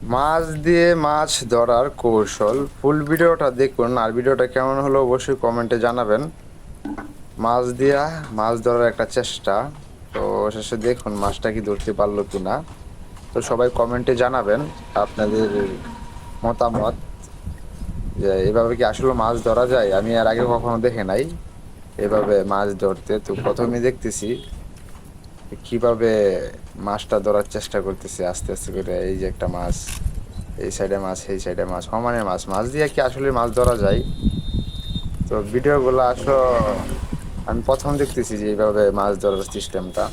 মাছ দিয়ে মাছ ধরার কৌশল। ফুল ভিডিওটা দেখুন, আর ভিডিওটা কেমন হলো অবশ্যই কমেন্টে জানাবেন। মাছ দিয়া মাছ ধরার একটা চেষ্টা। তো শেষে দেখুন মাছটা কি ধরতে পারল কি না তো সবাই কমেন্টে জানাবেন আপনাদের মতামত। যে এভাবে কি আসলে মাছ ধরা যায়? আমি এর আগে কখনো দেখে নাই। এভাবে মাছ ধরতে তো প্রথমে দেখতেছি। কীভাবে মাছটা ধরার চেষ্টা করতেছে আস্তে আস্তে করে, এই যে একটা মাছ, এই সাইডে মাছ এই সাইডে মাছ সমানে মাছ মাছ দিয়ে কি আসলে মাছ ধরা যায়? তো ভিডিওগুলো আসলে আমি প্রথম দেখতেছি যে এইভাবে মাছ ধরার সিস্টেমটা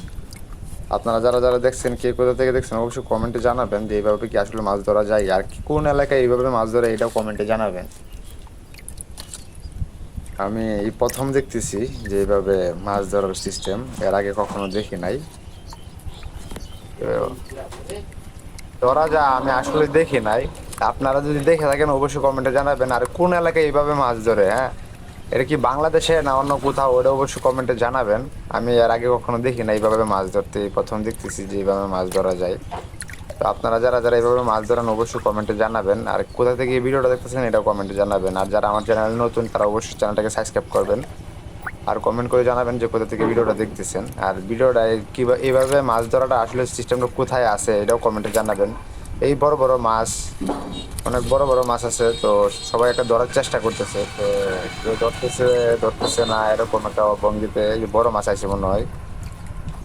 আপনারা যারা যারা দেখছেন, কে কোথা থেকে দেখছেন, অবশ্যই কমেন্টে জানাবেন যে এইভাবে কি আসলে মাছ ধরা যায়, আর কোন এলাকায় এইভাবে মাছ ধরে, এটাও কমেন্টে জানাবেন। আমি এই প্রথম দেখতেছি যে এইভাবে মাছ ধরার সিস্টেম এর আগে কখনো দেখি নাই। ধরা যা আমি আসলে দেখি নাই। আপনারা যদি দেখে থাকেন, অবশ্যই কমেন্টে জানাবেন। আর কোন এলাকায় এইভাবে মাছ ধরে হ্যাঁ? এটা কি বাংলাদেশে না অন্য কোথাও? ওটা অবশ্যই কমেন্টে জানাবেন। আমি এর আগে কখনো দেখি না এইভাবে মাছ ধরতে। প্রথম দেখতেছি যে এইভাবে মাছ ধরা যায়। তো আপনারা যারা যারা এইভাবে মাছ ধরেন, অবশ্যই কমেন্টে জানাবেন। আর কোথা থেকে এই ভিডিওটা দেখতেছেন, এটাও কমেন্টে জানাবেন। আর যারা আমার চ্যানেল নতুন, তারা অবশ্যই চ্যানেলটাকে সাবস্ক্রাইব করবেন। আর কমেন্ট করে জানাবেন যে কোথা থেকে ভিডিওটা দেখতেছেন। আর ভিডিওটা কীভাবে এইভাবে মাছ ধরাটা আসলে সিস্টেমটা কোথায় আছে, এটাও কমেন্টে জানাবেন। এই বড় বড় মাছ, অনেক বড় বড় মাছ আছে, তো সবাই একটা ধরার চেষ্টা করতেছে। তো কেউ ধরতেছে ধরতেছে না, এরকম একটা ভঙ্গিতে বড় মাছ আছে মনে হয়।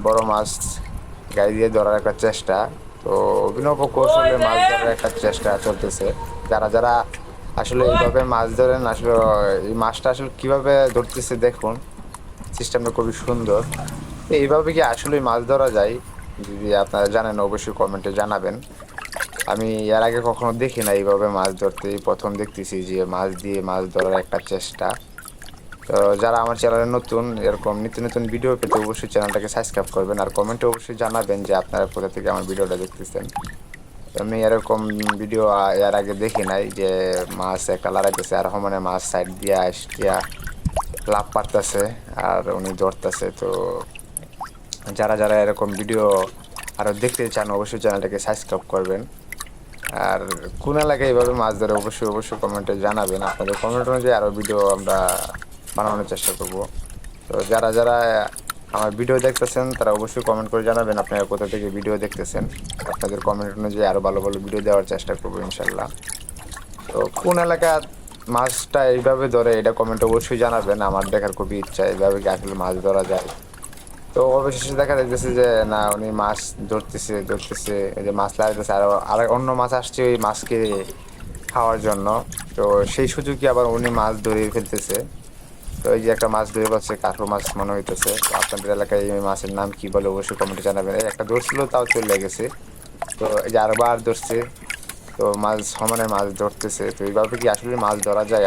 বড় মাছ গায়ে দিয়ে ধরার একটা চেষ্টা। তো অভিনব কৌশলে মাছ ধরার একটা চেষ্টা চলতেছে। যারা যারা আসলে এইভাবে মাছ ধরেন, আসলে এই মাছটা আসলে কীভাবে ধরতেছে দেখুন। সিস্টেমটা খুবই সুন্দর। এইভাবে কি আসলে মাছ ধরা যায়? যদি আপনারা জানেন, অবশ্যই কমেন্টে জানাবেন। আমি এর আগে কখনো দেখি না এইভাবে মাছ ধরতে। প্রথম দেখতেছি যে মাছ দিয়ে মাছ ধরার একটা চেষ্টা। তো যারা আমার চ্যানেলে নতুন, এরকম নিত্য নতুন ভিডিও পেতে অবশ্যই চ্যানেলটাকে সাবস্ক্রাইব করবেন আর কমেন্টে অবশ্যই জানাবেন যে আপনারা কোথা থেকে আমার ভিডিওটা দেখতেছেন। আমি এরকম ভিডিও এর আগে দেখি নাই যে মাছ একটা লড়াইতেছে আর সমানে মাছ সাইড দিয়া আসতিয়া লাভ পারতেছে আর উনি ধরতেছে। তো যারা যারা এরকম ভিডিও আরও দেখতে চান অবশ্যই চ্যানেলটাকে সাবস্ক্রাইব করবেন। আর কোন এলাকায় এইভাবে মাছ ধরে অবশ্যই অবশ্যই কমেন্টে জানাবেন। আপনাদের কমেন্ট অনুযায়ী আরও ভিডিও আমরা বানানোর চেষ্টা করব। তো যারা যারা আমার ভিডিও দেখতেছেন, তারা অবশ্যই কমেন্ট করে জানাবেন আপনারা কোথা থেকে ভিডিও দেখতেছেন। আপনাদের কমেন্ট অনুযায়ী আরও ভালো ভালো ভিডিও দেওয়ার চেষ্টা করব ইনশাল্লাহ। তো কোন এলাকা মাছটা এইভাবে ধরে এটা কমেন্ট অবশ্যই জানাবেন। আমার দেখার খুবই ইচ্ছা এইভাবে কি আসলে মাছ ধরা যায়। তো অবশেষে দেখা যাইতেছে যে, না, উনি মাছ ধরতেছে ধরতেছে, এই যে মাছ লাগতেছে আর আর অন্য মাছ আসছে ওই মাছকে খাওয়ার জন্য। তো সেই সুযোগে আবার উনি মাছ ধরে ফেলতেছে। তো এই যে একটা মাছ ধরে পাচ্ছে কাঠো মাছ মনে হইতেছে। আপনাদের এলাকায় এই মাছের নাম কি বলে অবশ্যই কমেন্টে জানাবেন। একটা ধরছিল, তাও চলে গেছে। তো এই যে আরবার ধরছে, তো মাছ সমানে মাছ ধরতেছে। তো এইভাবে কি আসলে মাছ ধরা যায়?